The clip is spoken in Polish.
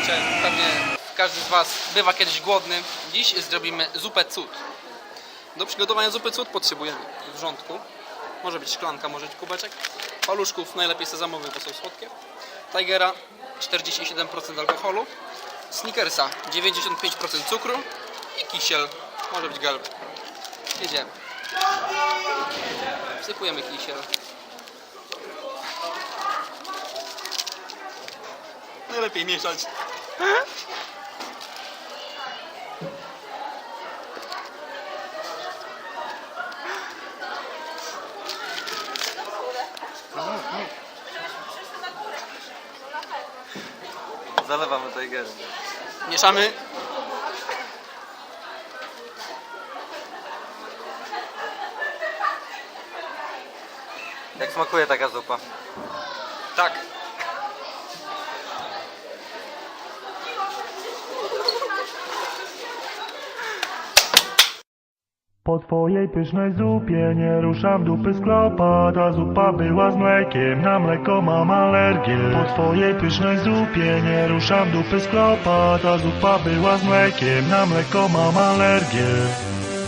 wiecie, pewnie każdy z Was bywa kiedyś głodny. Dziś zrobimy zupę cud. Do przygotowania zupy cud potrzebujemy wrzątku. Może być szklanka, może być kubeczek. Paluszków, najlepiej sezamowych, bo są słodkie. Tigera 47% alkoholu. Snickersa 95% cukru. I kisiel, może być galby. Jedziemy. Wsypujemy kisiel. Najlepiej mieszać. Zalewamy Tigerem. Mieszamy. Jak smakuje taka zupa? Tak. Po twojej pysznej zupie nie ruszam dupy z klopa Ta zupa była z mlekiem, na mleko mam alergię. Po twojej pysznej zupie nie ruszam dupy z klopa Ta zupa była z mlekiem, na mleko mam alergię